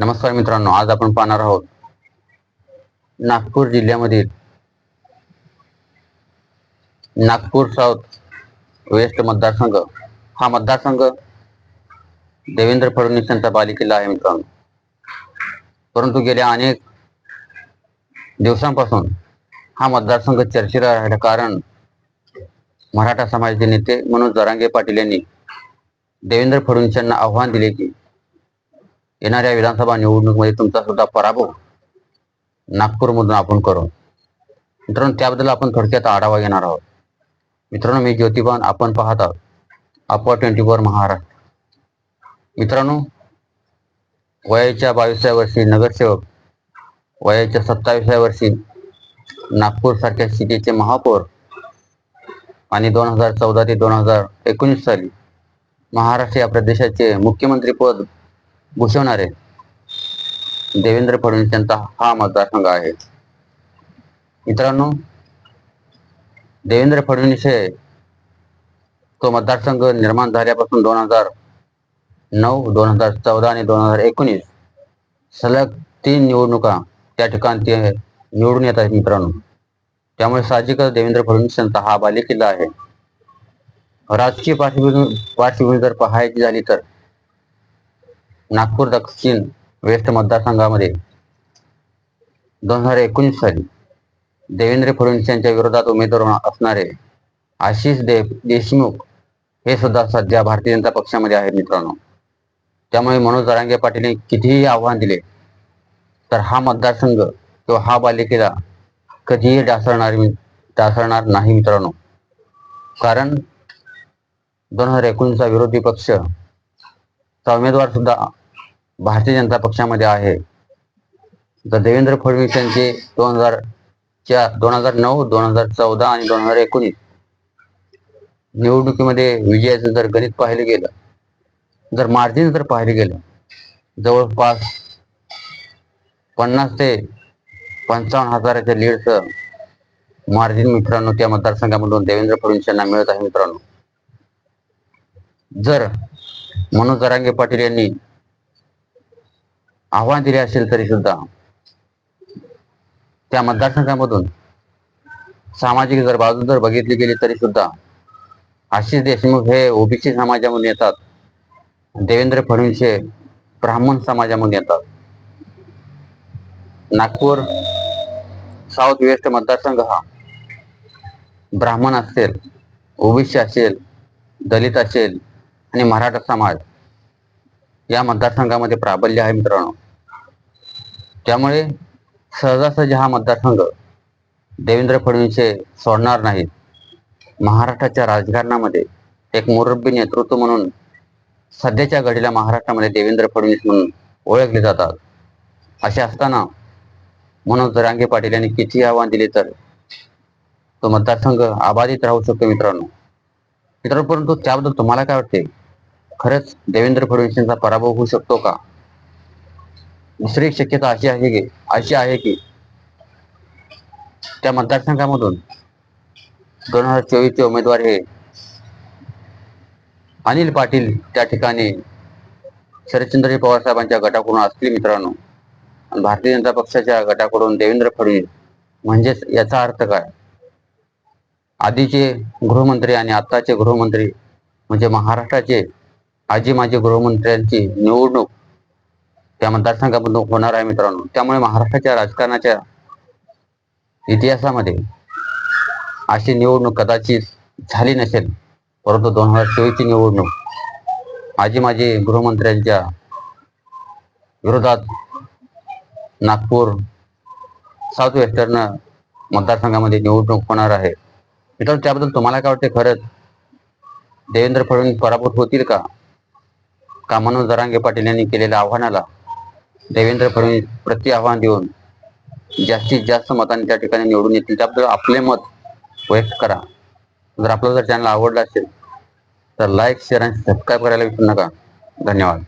नमस्कार मित्रांनो आज आपण पाहणार आहोत नागपूर जिल्ह्यामधील नागपूर साऊथ वेस्ट मतदारसंघ. हा मतदारसंघ देवेंद्र फडणवीस यांचा बालेकिल्ला आहे मित्रांनो. परंतु गेल्या अनेक दिवसांपासून हा मतदारसंघ चर्चेला राहिला कारण मराठा समाजाचे नेते मनोज जरांगे पाटील यांनी देवेंद्र फडणवीस यांना आव्हान दिले की येणाऱ्या विधानसभा निवडणुकीमध्ये तुमचा सुद्धा पराभव नागपूरमधून आपण करू. मित्रांनो त्याबद्दल आपण थोडक्यात आढावा घेणार आहोत. मित्रांनो मी ज्योतिबान आपण पाहत आहोत अपवा ट्वेंटी फोर महाराष्ट्र. मित्रांनो वयाच्या बावीसव्या वर्षी नगरसेवक वयाच्या सत्तावीसव्या वर्षी नागपूर सारख्या सिटीचे महापौर आणि दोन हजार चौदा ते दोन हजार एकोणीस साली महाराष्ट्र या प्रदेशाचे मुख्यमंत्री पद आहे देवेंद्र फडणवीस यांचा हा मतदारसंघ आहे. मित्रांनो देवेंद्र फडणवीस हे तो मतदारसंघ निर्माण झाल्यापासून दोन हजार नऊ दोन हजार चौदा आणि दोन हजार एकोणीस सलग तीन निवडणुका त्या ठिकाणी ते निवडून येत आहेत मित्रांनो. त्यामुळे साहजिकच देवेंद्र फडणवीस यांचा हा बालेकिल्ला आहे. राजकीय पार्श्वभूमी पार्श्वभूमी जर पाहायची झाली तर नागपूर दक्षिण वेस्ट मतदारसंघामध्ये दोन हजार एकोणीस साली देवेंद्र फडणवीस यांच्या विरोधात उमेदवार असणारे आशिष देव देशमुख हे सुद्धा सध्या भारतीय जनता पक्षामध्ये आहेत मित्रांनो. त्यामुळे मनोज दरांगे पाटीलने कितीही आव्हान दिले तर हा मतदारसंघ किंवा हा बालिकेला कधीही डासळणार डासळणार नाही मित्रांनो. कारण दोन हजार एकोणीसचा विरोधी पक्ष उमेदवार सुद्धा भारतीय जनता पक्षामध्ये आहे. तर देवेंद्र फडणवीस यांचे दोन हजार च्या दोन हजार नऊ दोन हजार चौदा आणि दोन हजार एकोणीस निवडणुकीमध्ये विजयाचं जर गणित पाहिलं गेलं जर मार्जिन जर पाहिलं गेलं जवळपास पन्नास ते पंचावन्न हजाराच्या लीडचं मार्जिन मित्रांनो त्या मतदारसंघामधून देवेंद्र फडणवीस यांना मिळत आहे मित्रांनो. जर मनोज जरांगे पाटील यांनी आव्हान दिले असेल तरी सुद्धा त्या मतदारसंघामधून सामाजिक जर बाजू जर बघितली गेली तरी सुद्धा आशिष देशमुख हे ओबीसी समाजामधून येतात. देवेंद्र फडणवीस हे ब्राह्मण समाजामधून येतात. नागपूर साऊथ वेस्ट मतदारसंघ हा ब्राह्मण असेल ओबीसी असेल दलित असेल आणि मराठा समाज या मतदारसंघामध्ये प्राबल्य आहे मित्रांनो. त्यामुळे सहजासहजी हा मतदारसंघ देवेंद्र फडणवीस हे सोडणार नाहीत महाराष्ट्राच्या राजकारणामध्ये एक मुरब्बी नेतृत्व म्हणून सध्याच्या घडीला महाराष्ट्रामध्ये देवेंद्र फडणवीस म्हणून ओळखले जातात. असे असताना मनोज जरांगे पाटील यांनी किती आव्हान दिले तर तो मतदारसंघ अबाधित राहू शकतो मित्रांनो. मित्रांनो परंतु त्याबद्दल तुम्हाला काय वाटते? खरंच देवेंद्र फडणवीसांचा पराभव होऊ शकतो का? दुसरी एक शक्यता अशी आहे की अशी आहे की त्या मतदारसंघामधून दोन हजार चोवीसचे उमेदवार हे अनिल पाटील त्या ठिकाणी शरदचंद्रजी पवार साहेबांच्या गटाकडून असतील मित्रांनो. भारतीय जनता पक्षाच्या गटाकडून देवेंद्र फडणवीस म्हणजेच याचा अर्थ काय? आधीचे गृहमंत्री आणि आताचे गृहमंत्री म्हणजे महाराष्ट्राचे आजी माजी गृहमंत्र्यांची निवडणूक त्या मतदारसंघामधून होणार आहे मित्रांनो. त्यामुळे महाराष्ट्राच्या राजकारणाच्या इतिहासामध्ये अशी निवडणूक कदाचित झाली नसेल परंतु दोन हजार चोवीसची निवडणूक आजी माजी गृहमंत्र्यांच्या विरोधात नागपूर साऊथ वेस्टर्न मतदारसंघामध्ये निवडणूक होणार आहे. मित्रांनो त्याबद्दल तुम्हाला काय वाटते? खरंच देवेंद्र फडणवीस पराभूत होतील का? कामानू दरांगे पाटील यांनी केलेल्या आव्हानाला देवेंद्र फडणवीस प्रति आव्हान देऊन जास्तीत जास्त मतांनी त्या ठिकाणी निवडून येतील. त्याबद्दल आपले मत व्यक्त करा. जर आपलं जर चॅनल आवडलं असेल तर लाईक शेअर आणि सबस्क्राईब करायला विसरू नका. धन्यवाद.